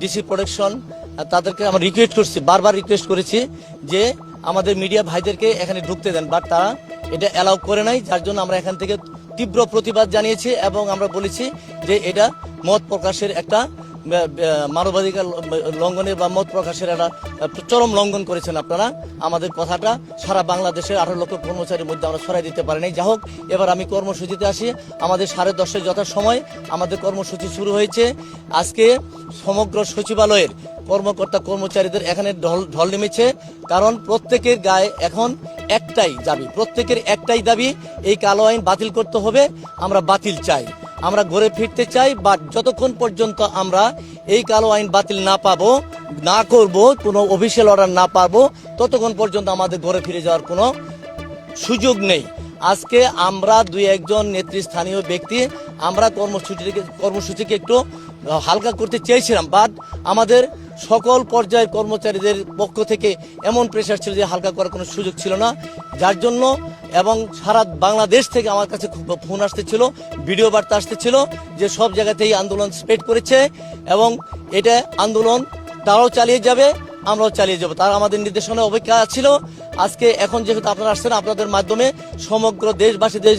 DC production তাদেরকে আমরা request করছি, বারবার রিকোয়েস্ট করেছি যে আমাদের মিডিয়া ভাইদেরকে এখানে ঢুকতে দেন বাট তারা এটা অ্যালাউ করে নাই, যার জন্য আমরা এখান থেকে তীব্র প্রতিবাদ জানিয়েছি এবং আমরা বলেছি যে এটা মত প্রকাশের একটা মানবাধিকার লঙ্ঘনের বা মত প্রকাশের একটা চরম লঙ্ঘন করেছেন আপনারা। আমাদের কথাটা সারা বাংলাদেশের আঠারো লক্ষ কর্মচারীর মধ্যে আমরা ছড়াই দিতে পারি নাই। যা হোক এবার আমি কর্মসূচিতে আসি। আমাদের সাড়ে দশটায় যথা সময় আমাদের কর্মসূচি শুরু হয়েছে। আজকে সমগ্র সচিবালয়ের কর্মকর্তা কর্মচারীদের এখানে ঢল ঢল নেমেছে। কারণ প্রত্যেকের গায়ে এখন একটাই দাবি। প্রত্যেকের একটাই দাবি, এই কালো আইন বাতিল করতে হবে, আমরা বাতিল চাই। আমরা ঘরে ফিরতে চাই বা যতক্ষণ পর্যন্ত আমরা এই কালো আইন বাতিল না পাবো, না করব, কোনো অফিসিয়াল অর্ডার না পাবো, ততক্ষণ পর্যন্ত আমাদের ঘরে ফিরে যাওয়ার কোনো সুযোগ নেই। আজকে আমরা দুই একজন নেতৃস্থানীয় ব্যক্তি, আমরা কর্মসূচিকে কর্মসূচিকে একটু হালকা করতে চেয়েছিলাম বাট আমাদের সকল পর্যায়ের কর্মচারীদের পক্ষ থেকে এমন প্রেশার ছিল যে হালকা করার কোনো সুযোগ ছিল না। যার জন্য এবং সারা বাংলাদেশ থেকে আমার কাছে ফোন আসতেছিল, ভিডিও বার্তা আসতেছিল যে সব জায়গাতেই আন্দোলন স্প্রেড করেছে এবং এটা আন্দোলন তারাও চালিয়ে যাবে, আমরাও চালিয়ে যাব। তারা আমাদের নির্দেশনা অপেক্ষা ছিল। আজকে এখন যেহেতু আপনারা আসছেন আপনাদের মাধ্যমে সমগ্র দেশবাসীদের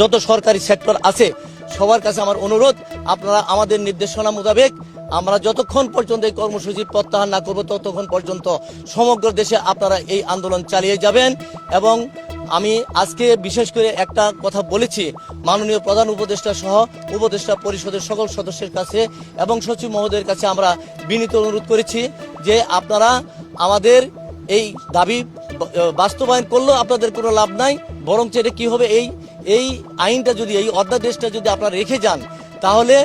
যত সরকারি সেক্টর আছে, সবার কাছে আমার অনুরোধ, আপনারা আমাদের নির্দেশনা মোতাবেক আমরা যতক্ষণ পর্যন্ত এই কর্মসূচি প্রত্যাহার না করব, ততক্ষণ পর্যন্ত সমগ্র দেশে আপনারা এই আন্দোলন চালিয়ে যাবেন এবং আমি আজকে বিশেষ করে একটা কথা বলেছি মাননীয় প্রধান উপদেষ্টা সহ উপদেষ্টা পরিষদের সকল সদস্যের কাছে এবং সচিব মহোদয়ের কাছে আমরা বিনীত অনুরোধ করেছি যে আপনারা আমাদের এই দাবি বাস্তবায়ন করলেও আপনাদের কোনো লাভ নাই বরং এটা কি হবে, এই এই আইনটা যদি, এই অধ্যাদেশটা যদি আপনারা রেখে যান, তাহলে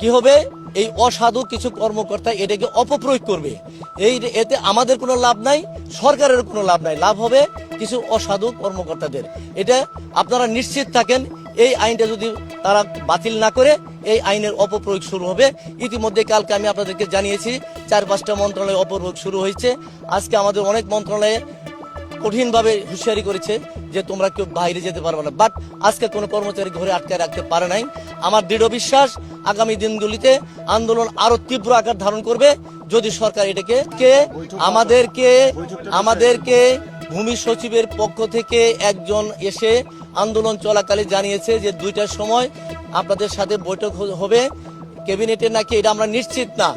কি হবে? এই অসাধু কিছু কর্মকর্তা এটাকে অপপ্রয়োগ করবে। এই এতে আমাদের কোনো লাভ নাই, সরকারের কোনো লাভ নাই। লাভ হবে কিছু অসাধু কর্মকর্তাদের। এটা আপনারা নিশ্চিত থাকেন, এই আইনটা যদি তারা বাতিল না করে, এই আইনের অপপ্রয়োগ শুরু হবে। ইতিমধ্যে কালকে আমি আপনাদেরকে জানিয়েছি, চার পাঁচটা মন্ত্রণালয়ে অপপ্রয়োগ শুরু হয়েছে। আজকে আমাদের অনেক মন্ত্রণালয়ে কঠিনভাবে হুঁশিয়ারি করেছে যে তোমরা কেউ বাইরে যেতে পারবে না। বাট আজকে কোনো কর্মচারী ঘরে আটকে রাখতে পারে নাই। আমার দৃঢ় বিশ্বাস, আগামী দিনগুলিতে আন্দোলন আরও তীব্র আকার ধারণ করবে। যদি সরকার এটাকে, কে আমাদেরকে আমাদেরকে ভূমি সচিবের পক্ষ থেকে একজন এসে আন্দোলন চলাকালে জানিয়েছে যে দুইটার সময় আপনাদের সাথে বৈঠক হবে। ক্যাবিনেটে নাকি এটা আমরা নিশ্চিত না।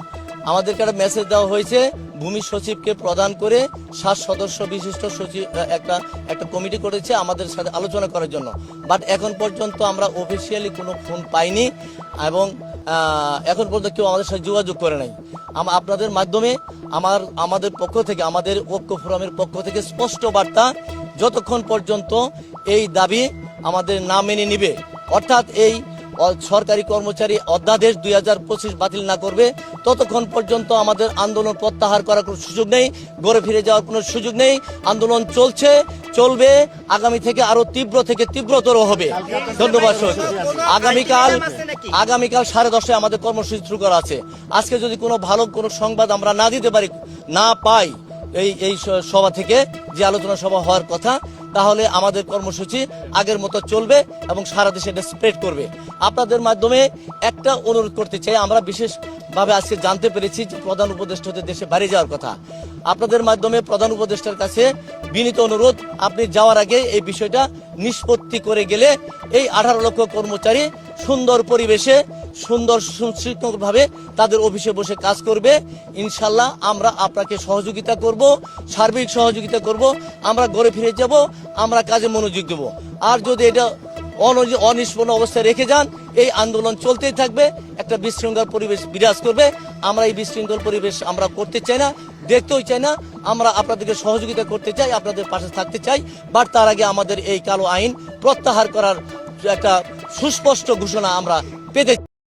আমাদেরকে একটা মেসেজ দেওয়া হয়েছে। ভূমি সচিবকে প্রদান করে সাত সদস্য বিশিষ্ট সচিব একটা একটা কমিটি করেছে আমাদের সাথে আলোচনা করার জন্য। বাট এখন পর্যন্ত আমরা অফিসিয়ালি কোনো ফোন পাইনি এবং এখন পর্যন্ত কেউ আমাদের সাথে যোগাযোগ করে নাই। আপনাদের মাধ্যমে আমার, আমাদের পক্ষ থেকে, আমাদের ঐক্য ফোরামের পক্ষ থেকে স্পষ্ট বার্তা, যতক্ষণ পর্যন্ত এই দাবি আমাদের না মেনে নিবে। অর্থাৎ এই সরকারি কর্মচারী অধ্যাদেশ দুই হাজার পঁচিশ বাতিল না করবে, ততক্ষণ পর্যন্ত আমাদের আন্দোলন প্রত্যাহার করার কোনো সুযোগ নেই ঘরে ফিরে যাওয়ার কোনো সুযোগ নেই, আন্দোলন চলছে, চলবে, আগামী থেকে আরও তীব্র থেকে তীব্রতর হবে ধন্যবাদ। আগামীকাল আগামীকাল সাড়ে দশটায় আমাদের কর্মসূচি শুরু করা আছে আজকে যদি কোনো ভালো কোনো সংবাদ আমরা না দিতে পারি, না পাই এই এই সভা থেকে, যে আলোচনা সভা হওয়ার কথা তাহলে আমাদের কর্মসূচি আগের মতো চলবে এবং সারা দেশে এটা স্প্রেড করবে। আপনাদের মাধ্যমে একটা অনুরোধ করতে চাই, আমরা বিশেষভাবে আজকে জানতে পেরেছি যে প্রধান উপদেষ্টা দেশে বাইরে যাওয়ার কথা। আপনাদের মাধ্যমে প্রধান উপদেষ্টার কাছে বিনীত অনুরোধ, আপনি যাওয়ার আগে এই বিষয়টা নিষ্পত্তি করে গেলে এই আঠারো লক্ষ কর্মচারী সুন্দর পরিবেশে সুন্দর সুশৃঙ্খলভাবে তাদের অফিসে বসে কাজ করবে। ইনশাল্লাহ আমরা আপনাকে সহযোগিতা করব, সার্বিক সহযোগিতা করব, আমরা ঘরে ফিরে যাব, আমরা কাজে মনোযোগ দেব। আর যদি এটা অন- অনিষ্পন্ন অবস্থায় রেখে যান, এই আন্দোলন চলতেই থাকবে, একটা বিশৃঙ্খল পরিবেশ বিরাজ করবে। আমরা এই বিশৃঙ্খল পরিবেশ আমরা করতে চাই না, দেখতেও চাই না। আমরা আপনাদেরকে সহযোগিতা করতে চাই, আপনাদের পাশে থাকতে চাই, বাট তার আগে আমাদের এই কালো আইন প্রত্যাহার করার একটা সুস্পষ্ট ঘোষণা আমরা পেতে